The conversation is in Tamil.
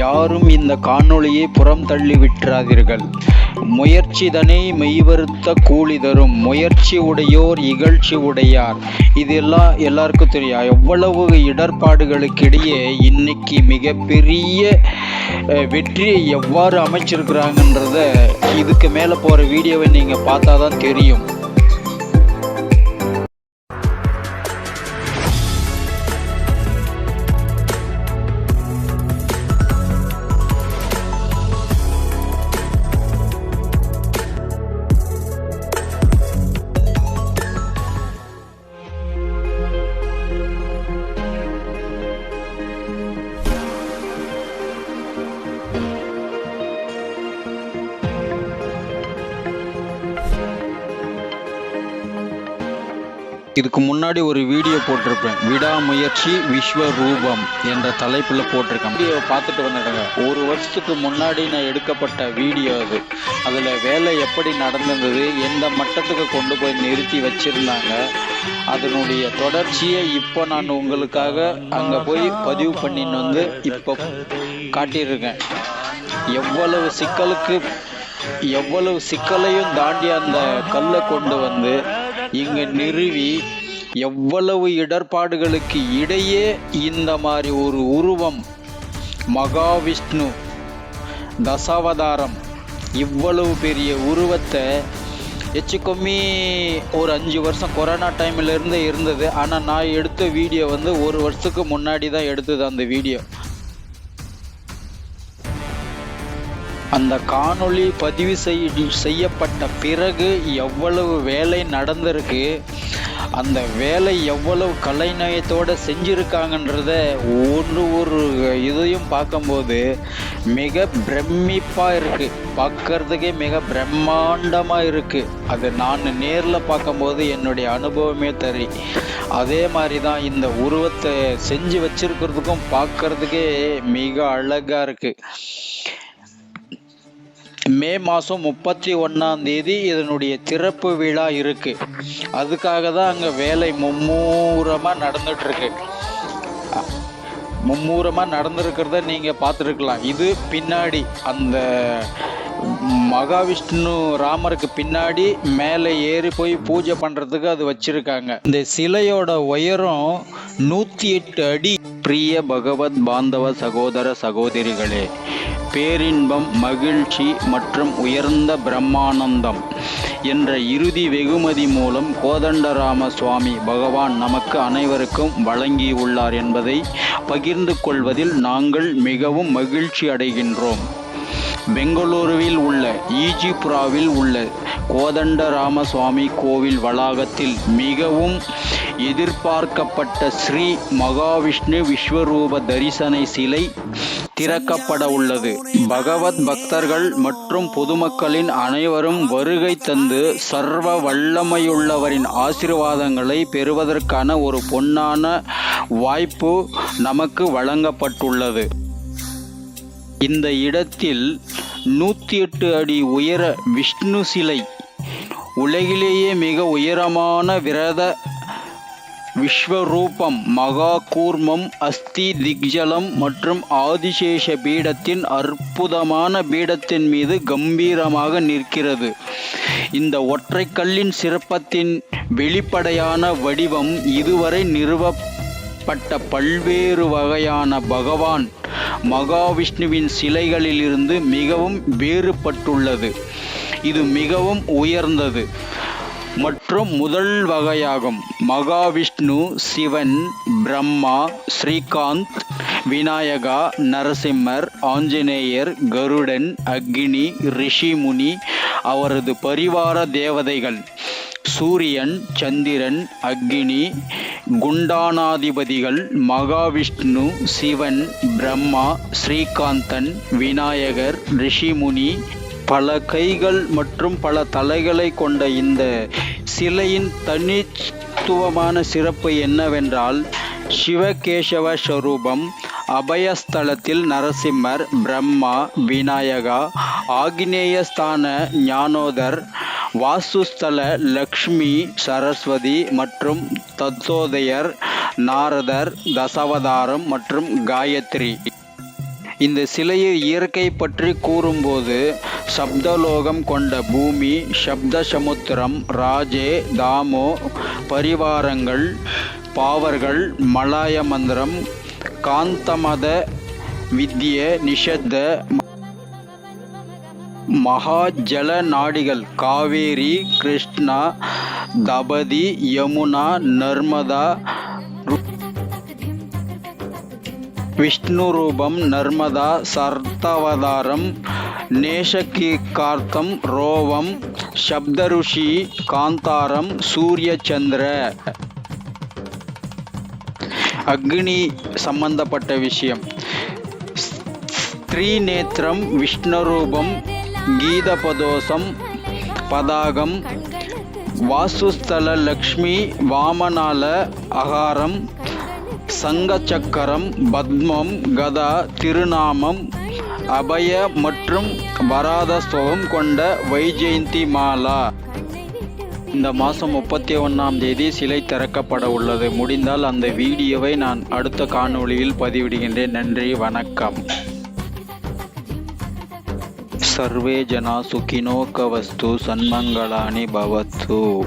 யாரும் இந்த காணொளியை புறம் தள்ளி விட்டுறாதீர்கள் முயற்சிதனை மெய்வருத்த கூலி தரும். முயற்சி உடையோர் இகழ்ச்சி உடையார். இதெல்லாம் எல்லாருக்கும் தெரியும். எவ்வளவு இடர்பாடுகளுக்கிடையே இன்னைக்கு மிகப்பெரிய வெற்றியை எவ்வாறு அமைச்சிருக்கிறாங்கன்றத இதுக்கு மேலே போகிற வீடியோவை நீங்கள் பார்த்தா தான் தெரியும். இதுக்கு முன்னாடி ஒரு வீடியோ போட்டிருப்பேன். விடாமுயற்சி விஸ்வரூபம் என்ற தலைப்பில் போட்டிருக்கேன். வீடியோ பார்த்துட்டு வந்துடுங்க ஒரு வருஷத்துக்கு முன்னாடி நான் எடுக்கப்பட்ட வீடியோ அது. அதில் வேலை எப்படி நடந்திருந்தது எந்த மட்டத்துக்கு கொண்டு போய் நிறுத்தி வச்சுருந்தாங்க அதனுடைய தொடர்ச்சியை இப்போ நான் உங்களுக்காக அங்கே போய் பதிவு பண்ணின்னு வந்து இப்போ காட்டியிருக்கேன். எவ்வளவு சிக்கலுக்கு எவ்வளவு சிக்கலையும் தாண்டி அந்த கல்லை கொண்டு வந்து இங்கு நிறுவி எவ்வளவு இடர்பாடுகளுக்கு இடையே இந்த மாதிரி ஒரு உருவம் மகாவிஷ்ணு தசாவதாரம் இவ்வளவு பெரிய உருவத்தை எச்சு கம்மி ஒரு அஞ்சு வருஷம் கொரோனா டைம்லேருந்து இருந்தது. ஆனால் நான் எடுத்த வீடியோ வந்து ஒரு வருஷத்துக்கு முன்னாடி தான் எடுத்தது அந்த வீடியோ அந்த காணொளி பதிவு செய் செய்யப்பட்ட பிறகு எவ்வளவு வேலை நடந்திருக்கு அந்த வேலை எவ்வளவு கலைநயத்தோடு செஞ்சுருக்காங்கன்றத ஒன்று ஒரு இதையும் பார்க்கும்போது மிக பிரமிப்பாக இருக்குது பார்க்கறதுக்கே மிக பிரம்மாண்டமாக இருக்குது அது நான் நேரில் பார்க்கும்போது என்னுடைய அனுபவமே தரி அதே மாதிரி தான் இந்த உருவத்தை செஞ்சு வச்சுருக்கிறதுக்கும் பார்க்கறதுக்கே மிக அழகாக இருக்குது மே மாதம் முப்பத்தி ஒன்றாம் தேதி இதனுடைய திறப்பு விழா இருக்கு. அதுக்காக தான் அங்கே வேலை மும்மூரமாக நடந்துட்டுருக்கு. மும்மூரமாக நடந்திருக்கிறத நீங்கள் பார்த்துருக்கலாம். இது பின்னாடி அந்த மகாவிஷ்ணு ராமருக்கு பின்னாடி மேலே ஏறி போய் பூஜை பண்ணுறதுக்கு அது வச்சுருக்காங்க. இந்த சிலையோட உயரம் நூற்றி எட்டு அடி. பிரிய பகவத் பாந்தவ சகோதர சகோதரிகளே பேரின்பம் மகிழ்ச்சி மற்றும் உயர்ந்த பிரம்மானந்தம் என்ற இறுதி வெகுமதி மூலம் கோதண்டராம சுவாமி பகவான் நமக்கு அனைவருக்கும் வழங்கியுள்ளார் என்பதை பகிர்ந்து கொள்வதில் நாங்கள் மிகவும் மகிழ்ச்சி அடைகின்றோம். பெங்களூருவில் உள்ள ஈஜிபுராவில் உள்ள கோதண்டராம சுவாமி கோவில் வளாகத்தில் மிகவும் எதிர்பார்க்கப்பட்ட ஸ்ரீ மகாவிஷ்ணு விஸ்வரூப தரிசன சிலை திறக்கப்பட உள்ளது. பகவத் பக்தர்கள் மற்றும் பொதுமக்களின் அனைவரும் வருகை தந்து சர்வ வல்லமையுள்ளவரின் ஆசிர்வாதங்களை பெறுவதற்கான ஒரு பொன்னான வாய்ப்பு நமக்கு வழங்கப்பட்டுள்ளது. இந்த இடத்தில் நூற்றி எட்டு அடி உயர விஷ்ணு சிலை உலகிலேயே மிக உயரமான விரத விஸ்வரூபம் மகா கூர்மம் அஸ்தி திக்ஜலம் மற்றும் ஆதிசேஷ பீடத்தின் அற்புதமான பீடத்தின் மீது கம்பீரமாக நிற்கிறது. இந்த ஒற்றைக்கல்லின் சிறப்பத்தின் வெளிப்படையான வடிவம் இதுவரை நிறுவப்பட்ட பல்வேறு வகையான பகவான் மகாவிஷ்ணுவின் சிலைகளிலிருந்து மிகவும் வேறுபட்டுள்ளது. இது மிகவும் உயர்ந்தது. மற்றும் முதல் வகையாகும். மகாவிஷ்ணு சிவன் பிரம்மா ஸ்ரீகாந்த் விநாயகா நரசிம்மர் ஆஞ்சநேயர் கருடன் அக்னி ரிஷிமுனி அவரது பரிவார தேவதைகள். சூரியன் சந்திரன் அக்னி குண்டானாதிபதிகள் மகாவிஷ்ணு சிவன் பிரம்மா ஸ்ரீகாந்தன் விநாயகர் ரிஷிமுனி பல கைகள் மற்றும் பல தலைகளை கொண்ட இந்த சிலையின் தனித்துவமான சிறப்பு என்னவென்றால் சிவகேசவ ஸ்வரூபம் அபயஸ்தலத்தில் நரசிம்மர் பிரம்மா விநாயகா ஆக்னேயஸ்தான ஞானோதர் வாசுஸ்தல லக்ஷ்மி சரஸ்வதி மற்றும் தத்தோதயர் நாரதர் தசவதாரம் மற்றும் காயத்ரி. இந்த சிலையை இயற்கை பற்றி கூறும்போது சப்தலோகம் கொண்ட பூமி சப்த சமுத்திரம் ராஜே தாமோ பரிவாரங்கள் பாவர்கள் மலாய மந்திரம் காந்தமத வித்ய நிஷத்த மகாஜல நாடிகள் காவேரி கிருஷ்ணா தபதி யமுனா நர்மதா விஷ்ணு ரூபம் நர்மதா சர்த்தவதாரம் நேஷகீர்த்தம் ரோவம் சப்தருஷி காந்தாரம் சூரிய சந்திர அக்னி சம்பந்தப்பட்ட விஷயம். ஸ்ரீநேத்திரம் விஷ்ணுரூபம் கீதபதோசம் பதாகம். வாசுஸ்தல லக்ஷ்மி வாமனால அகாரம். சங்கச்சக்கரம் பத்மம் கதா திருநாமம் அபய மற்றும் வராதஸ்தவம் கொண்ட வைஜெயந்தி மாலா. இந்த மாதம் முப்பத்தி ஒன்றாம் தேதி சிலை திறக்கப்பட உள்ளது. முடிந்தால் அந்த வீடியோவை நான் அடுத்த காணொளியில் பதிவிடுகின்றேன். நன்றி வணக்கம். சர்வே ஜனா சுகினோ சன்மங்களானி பவத்து